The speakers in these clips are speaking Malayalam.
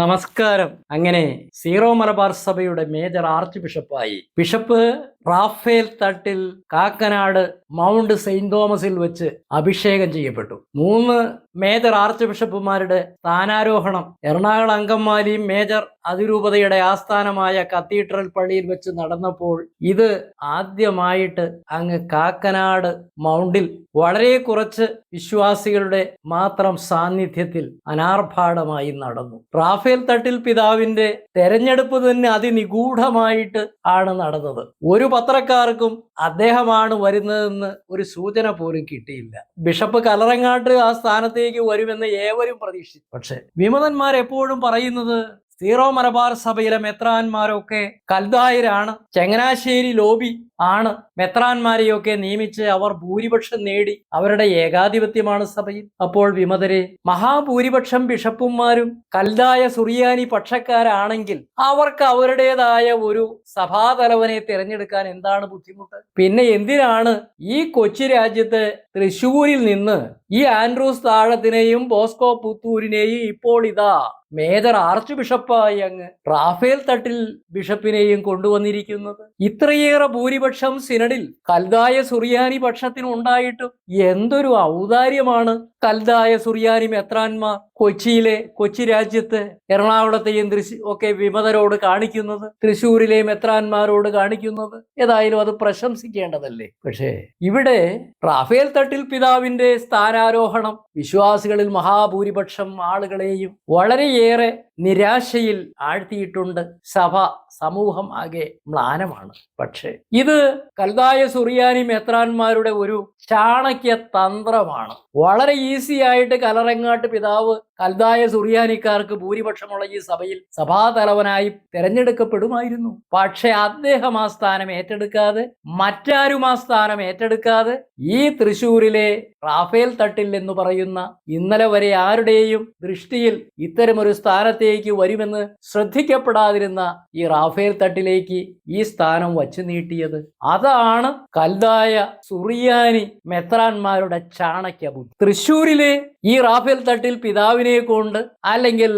നമസ്കാരം. അങ്ങനെ സീറോ മലബാർ സഭയുടെ major arch ബിഷപ്പായി. Bishop Raphael Thattil Kakkanad mount saint തോമസിൽ വെച്ച് അഭിഷേകം ചെയ്യപ്പെട്ടു. മൂന്ന് മേജർ ആർച്ച് ബിഷപ്പുമാരുടെ സ്ഥാനാരോഹണം എറണാകുളം അങ്കമാലി മേജർ അതിരൂപതയുടെ ആസ്ഥാനമായ കത്തീഡ്രൽ പള്ളിയിൽ വെച്ച് നടന്നപ്പോൾ ഇത് ആദ്യമായിട്ട് അങ്ങ് കാക്കനാട് മൗണ്ടിൽ വളരെ കുറച്ച് വിശ്വാസികളുടെ മാത്രം സാന്നിധ്യത്തിൽ അനാർഭാടമായി നടന്നു. റാഫേൽ തട്ടിൽ പിതാവിന്റെ തെരഞ്ഞെടുപ്പ് തന്നെ അതിനിഗൂഢമായിട്ട് ആണ് നടന്നത്. ഒരു പത്രക്കാർക്കും അദ്ദേഹമാണ് വരുന്നതെന്ന് ഒരു സൂചന പോലും കിട്ടിയില്ല. ബിഷപ്പ് കലറങ്ങാട്ട് ആ സ്ഥാനത്തേക്ക് വരുമെന്ന് ഏവരും പ്രതീക്ഷിച്ചു. പക്ഷെ വിമതന്മാർ എപ്പോഴും പറയുന്നത് സീറോ മലബാർ സഭയിലെ മെത്രാന്മാരൊക്കെ കൽദായരാണ്. ചങ്ങനാശ്ശേരി ലോബി ആണ്. മെത്രാന്മാരെയൊക്കെ നിയമിച്ച് അവർ ഭൂരിപക്ഷം നേടി. അവരുടെ ഏകാധിപത്യമാണ് സഭയിൽ. അപ്പോൾ വിമതരെ മഹാഭൂരിപക്ഷം ബിഷപ്പുമാരും കൽദായ സുറിയാനി പക്ഷക്കാരാണെങ്കിൽ അവർക്ക് അവരുടേതായ ഒരു സഭാതലവനെ തിരഞ്ഞെടുക്കാൻ എന്താണ് ബുദ്ധിമുട്ട്? പിന്നെ എന്തിനാണ് ഈ കൊച്ചു രാജ്യത്ത് തൃശൂരിൽ നിന്ന് ഈ ആൻഡ്രൂസ് താഴത്തിനെയും ബോസ്കോ പുത്തൂരിനെയും ഇപ്പോൾ ഇതാ മേജർ ആർച്ച് ബിഷപ്പായി അങ്ങ് റാഫേൽ തട്ടിൽ ബിഷപ്പിനെയും കൊണ്ടുവന്നിരിക്കുന്നത്. ഇത്രയേറെ ഭൂരിപക്ഷം സിനഡിൽ കൽദായ സുറിയാനി പക്ഷത്തിനുണ്ടായിട്ടും എന്തൊരു ഔദാര്യമാണ് കൽദായ സുറിയാനി മെത്രാന്മാർ കൊച്ചിയിലെ കൊച്ചി രാജ്യത്ത് എറണാകുളത്തെയും തൃശ് ഒക്കെ വിമതരോട് കാണിക്കുന്നത് തൃശ്ശൂരിലെ മെത്രാന്മാരോട് കാണിക്കുന്നത് ഏതായാലും അത് പ്രശംസിക്കേണ്ടതല്ലേ? പക്ഷേ ഇവിടെ റാഫേൽ തട്ടിൽ പിതാവിന്റെ സ്ഥാനാരോഹണം വിശ്വാസികളിൽ മഹാഭൂരിപക്ഷം ആളുകളെയും വളരെയേറെ നിരാശയിൽ ആഴ്ത്തിയിട്ടുണ്ട്. സഭ സമൂഹം ആകെ മ്ലാനമാണ്. പക്ഷേ ഇത് കൽതായ സുറിയാനി മെത്രാന്മാരുടെ ഒരു ചാണക്യ തന്ത്രമാണ് വളരെ ഈസി ആയിട്ട് കലറങ്ങാട്ട് പിതാവ് കൽതായ സുറിയാനിക്കാർക്ക് ഭൂരിപക്ഷമുള്ള ഈ സഭയിൽ സഭാതലവനായി തിരഞ്ഞെടുക്കപ്പെടുമായിരുന്നു. പക്ഷെ അദ്ദേഹം ആ സ്ഥാനം ഏറ്റെടുക്കാതെ മറ്റാരും ആ സ്ഥാനം ഏറ്റെടുക്കാതെ ഈ തൃശൂരിലെ റാഫേൽ തട്ടിൽ എന്ന് പറയുന്ന ഇന്നലെ വരെ ആരുടെയും ദൃഷ്ടിയിൽ ഇത്തരമൊരു സ്ഥാനത്തേക്ക് വരുമെന്ന് ശ്രദ്ധിക്കപ്പെടാതിരുന്ന ഈ റാഫേൽ തട്ടിലേക്ക് ഈ സ്ഥാനം വച്ചു നീട്ടിയത്. അതാണ് കൽതായ സുറിയാനി മെത്രാന്മാരുടെ ചാണക്യ ബുദ്ധി തൃശൂരിലെ ഈ റാഫേൽ തട്ടിൽ പിതാവിനെ കൊണ്ട് അല്ലെങ്കിൽ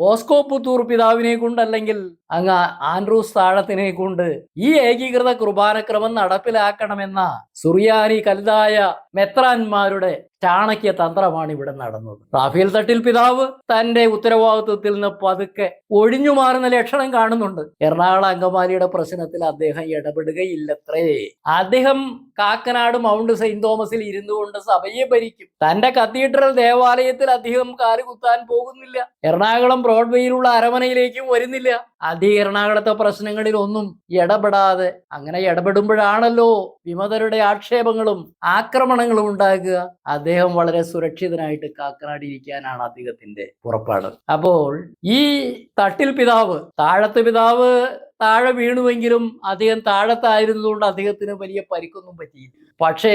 ഓസ്കോ പുത്തൂർ പിതാവിനെ കൊണ്ട് അല്ലെങ്കിൽ അങ്ങ് ആൻഡ്രൂസ് താഴത്തിനെ കൊണ്ട് ഈ ഏകീകൃത കുർബാനക്രമം നടപ്പിലാക്കണമെന്ന സുറിയാനി കൽതായ മെത്രാന്മാരുടെ ചാണക്യ തന്ത്രമാണ് ഇവിടെ നടന്നത്. റാഫേൽ തട്ടിൽ പിതാവ് തന്റെ ഉത്തരവാദിത്വത്തിൽ നിന്ന് പതുക്കെ ഒഴിഞ്ഞു മാറുന്ന ലക്ഷണം കാണുന്നുണ്ട്. എറണാകുളം അങ്കമാലിയുടെ പ്രശ്നത്തിൽ അദ്ദേഹം ഇടപെടുകയില്ലത്രേ. അദ്ദേഹം കാക്കനാട് മൗണ്ട് സെയിന്റ് തോമസിൽ ഇരുന്നു കൊണ്ട് സഭയെ ഭരിക്കും. തന്റെ കത്തീഡ്രൽ ദേവാലയത്തിൽ അദ്ദേഹം കാലുകുത്താൻ പോകുന്നില്ല. എറണാകുളം ബ്രോഡ്വേയിലുള്ള അരമനയിലേക്കും വരുന്നില്ല. അദ്ദേഹം എറണാകുളത്തെ പ്രശ്നങ്ങളിൽ ഒന്നും ഇടപെടാതെ അങ്ങനെ ഇടപെടുമ്പോഴാണല്ലോ വിമതരുടെ ആക്ഷേപങ്ങളും ആക്രമണങ്ങളും ഉണ്ടാകുക. അദ്ദേഹം വളരെ സുരക്ഷിതനായിട്ട് കാക്കനാടിയിരിക്കാനാണ് അദ്ദേഹത്തിന്റെ പുറപ്പാട്. അപ്പോൾ ഈ തട്ടിൽ പിതാവ് താഴത്ത് പിതാവ് താഴെ വീണുവെങ്കിലും അദ്ദേഹം താഴത്തായിരുന്നതുകൊണ്ട് അദ്ദേഹത്തിന് വലിയ പരിക്കൊന്നും പറ്റിയില്ല. പക്ഷേ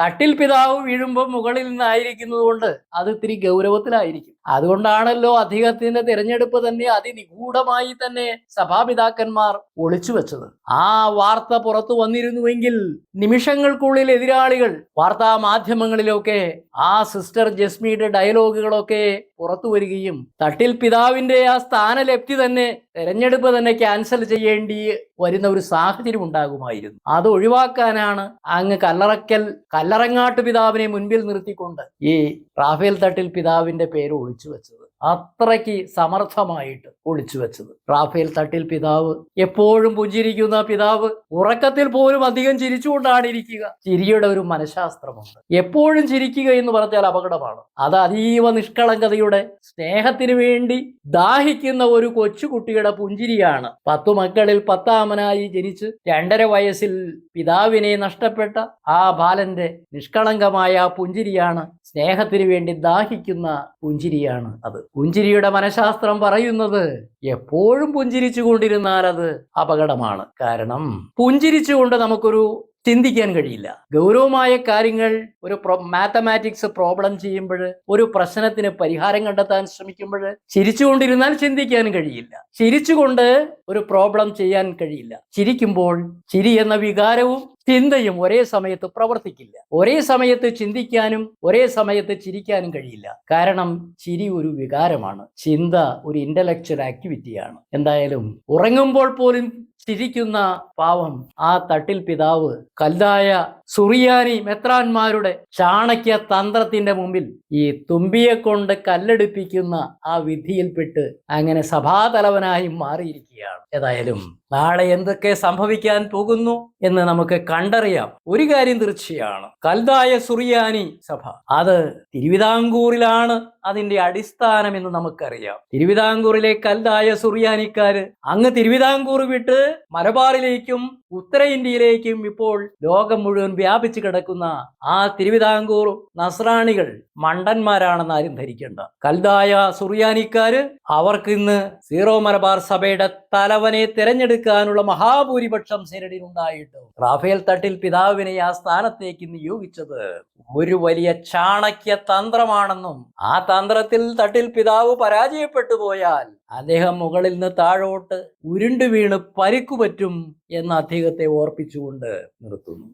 തട്ടിൽ പിതാവ് വീഴുമ്പോൾ മുകളിൽ നിന്നായിരിക്കുന്നതുകൊണ്ട് അത് ഇത്തിരി ഗൗരവത്തിലായിരിക്കും. അതുകൊണ്ടാണല്ലോ അദ്ദേഹത്തിന്റെ തിരഞ്ഞെടുപ്പ് തന്നെ അതിനിഗൂഢമായി തന്നെ സഭാപിതാക്കന്മാർ ഒളിച്ചു വെച്ചത്. ആ വാർത്ത പുറത്തു വന്നിരുന്നുവെങ്കിൽ നിമിഷങ്ങൾക്കുള്ളിൽ എതിരാളികൾ വാർത്താ മാധ്യമങ്ങളിലൊക്കെ ആ സിസ്റ്റർ ജസ്മിയുടെ ഡയലോഗുകളൊക്കെ പുറത്തു വരികയും തട്ടിൽ പിതാവിന്റെ ആ സ്ഥാനലബ്ധി തന്നെ തെരഞ്ഞെടുപ്പ് തന്നെ ക്യാൻസൽ ചെയ്യേണ്ടി വരുന്ന ഒരു സാഹചര്യം ഉണ്ടാകുമായിരുന്നു. അത് ഒഴിവാക്കാനാണ് അങ്ങ് കല്ലറക്കൽ കല്ലറങ്ങാട്ട് പിതാവിനെ മുൻപിൽ നിർത്തിക്കൊണ്ട് ഈ റാഫേൽ തട്ടിൽ പിതാവിന്റെ പേര് ഒളിച്ചു വെച്ചത് അത്രയ്ക്ക് സമർത്ഥമായിട്ട് ഒളിച്ചു വെച്ചത്. റാഫേൽ തട്ടിൽ പിതാവ് എപ്പോഴും പുഞ്ചിരിക്കുന്ന പിതാവ് ഉറക്കത്തിൽ പോലും അധികം ചിരിച്ചുകൊണ്ടാണ് ഇരിക്കുക. ചിരിയുടെ ഒരു മനഃശാസ്ത്രമുണ്ട്. എപ്പോഴും ചിരിക്കുക എന്ന് പറഞ്ഞാൽ അപകടമാണ്. അത് അതീവ നിഷ്കളങ്കതയുടെ സ്നേഹത്തിന് വേണ്ടി ദാഹിക്കുന്ന ഒരു കൊച്ചുകുട്ടിയുടെ പുഞ്ചിരിയാണ്. പത്തു മക്കളിൽ പത്താമനായി ജനിച്ച് രണ്ടര വയസ്സിൽ പിതാവിനെ നഷ്ടപ്പെട്ട ആ ബാലന്റെ നിഷ്കളങ്കമായ പുഞ്ചിരിയാണ് സ്നേഹത്തിന് വേണ്ടി ദാഹിക്കുന്ന പുഞ്ചിരിയാണ് അത്. പുഞ്ചിരിയുടെ മനഃശാസ്ത്രം പറയുന്നത് എപ്പോഴും പുഞ്ചിരിച്ചു കൊണ്ടിരുന്നാൽ അത് അപകടമാണ്. കാരണം പുഞ്ചിരിച്ചുകൊണ്ട് നമുക്കൊരു ചിന്തിക്കാൻ കഴിയില്ല. ഗൗരവമായ കാര്യങ്ങൾ ഒരു മാത്തമാറ്റിക്സ് പ്രോബ്ലം ചെയ്യുമ്പോൾ ഒരു പ്രശ്നത്തിന് പരിഹാരം കണ്ടെത്താൻ ശ്രമിക്കുമ്പോൾ ചിരിച്ചുകൊണ്ടിരുന്നാൽ ചിന്തിക്കാൻ കഴിയില്ല. ചിരിച്ചുകൊണ്ട് ഒരു പ്രോബ്ലം ചെയ്യാൻ കഴിയില്ല. ചിരിക്കുമ്പോൾ ചിരി എന്ന വികാരവും ചിന്തയും ഒരേ സമയത്ത് പ്രവർത്തിക്കില്ല. ഒരേ സമയത്ത് ചിന്തിക്കാനും ഒരേ സമയത്ത് ചിരിക്കാനും കഴിയില്ല. കാരണം ചിരി ഒരു വികാരമാണ്. ചിന്ത ഒരു ഇന്റലക്ച്വൽ ആക്ടിവിറ്റിയാണ് എന്തായാലും ഉറങ്ങുമ്പോൾ പോലും ചിരിക്കുന്ന പാവം ആ തട്ടിൽ പിതാവ് കല്ലായ സുറിയാനി മെത്രാന്മാരുടെ ചാണക്യ തന്ത്രത്തിന്റെ മുമ്പിൽ ഈ തുമ്പിയെ കൊണ്ട് കല്ലെടുപ്പിക്കുന്ന ആ വിധിയിൽപ്പെട്ട് അങ്ങനെ സഭാതലവനായി മാറിയിരിക്കുകയാണ്. ഏതായാലും നാളെ എന്തൊക്കെ സംഭവിക്കാൻ പോകുന്നു എന്ന് നമുക്ക് കണ്ടറിയാം. ഒരു കാര്യം തീർച്ചയാണ്. കൽതായ സുറിയാനി സഭ. അത് തിരുവിതാംകൂറിലാണ് അതിന്റെ അടിസ്ഥാനം എന്ന് നമുക്കറിയാം. തിരുവിതാംകൂറിലെ കല്ലായ സുറിയാനിക്കാര് അങ്ങ് തിരുവിതാംകൂർ വിട്ട് മലബാറിലേക്കും ഉത്തരേന്ത്യയിലേക്കും ഇപ്പോൾ ലോകം മുഴുവൻ വ്യാപിച്ചു കിടക്കുന്ന ആ തിരുവിതാംകൂർ നസ്രാണികൾ മണ്ടന്മാരാണെന്ന് ആരും ധരിക്കേണ്ട. കൽതായ സുറിയാനിക്കാര് അവർക്ക് ഇന്ന് സീറോ മലബാർ സഭയുടെ തലവനെ തിരഞ്ഞെടുക്കാനുള്ള മഹാഭൂരിപക്ഷം സെനഡിനുണ്ടായിട്ടും റാഫേൽ തട്ടിൽ പിതാവിനെ ആ സ്ഥാനത്തേക്ക് നിയോഗിച്ചത് ഒരു വലിയ ചാണക്യ തന്ത്രമാണെന്നും ആ തന്ത്രത്തിൽ തട്ടിൽ പിതാവ് പരാജയപ്പെട്ടു പോയാൽ അദ്ദേഹം മുകളിൽ നിന്ന് താഴോട്ട് ഉരുണ്ടു വീണ് പരിക്കു പറ്റും എന്ന് അദ്ദേഹത്തെ ഓർപ്പിച്ചുകൊണ്ട് നിർത്തുന്നു.